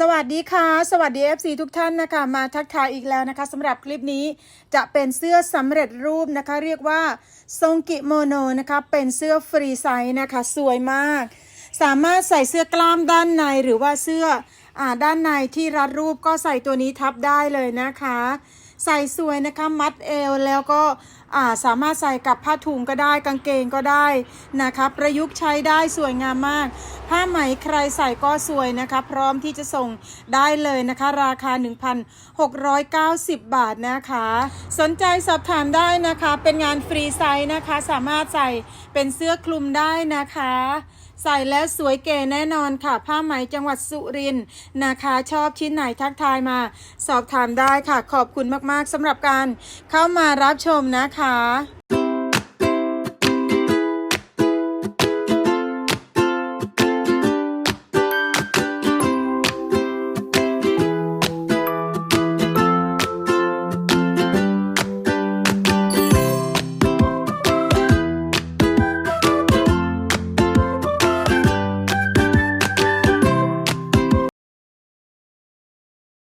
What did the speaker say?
สวัสดีค่ะ สวัสดี FC ทุกท่านนะคะ มาทักทายอีกแล้วนะคะสำหรับคลิปนี้จะเป็นเสื้อสำเร็จรูปนะคะ เรียกว่าทรงกิโมโนนะคะ เป็นเสื้อฟรีไซส์นะคะ สวยมาก สามารถใส่เสื้อกล้ามด้านในหรือว่าเสื้ออ่าด้านในที่รัดรูปก็ใส่ตัวนี้ทับได้เลยนะคะ ใส่สวยนะคะมัดเอวแล้วก็ สามารถใส่กับผ้าถุงก็ได้กางเกงก็ได้นะคะประยุกต์ใช้ได้สวยงามมาก ผ้าไหมใครใส่ก็สวยนะคะ พร้อมที่จะส่งได้เลยนะคะ ราคา 1,690 บาทนะคะ สนใจสอบถามได้นะคะ เป็นงานฟรีไซส์นะคะ สามารถใส่เป็นเสื้อคลุมได้นะคะ ใส่แล้วสวยเก๋แน่นอนค่ะ ผ้าไหมจังหวัดสุรินทร์นะคะ ชอบชิ้นไหนทักทายมา สอบถามได้ค่ะ ขอบคุณมากๆสำหรับการเข้ามารับชมนะคะนะคะ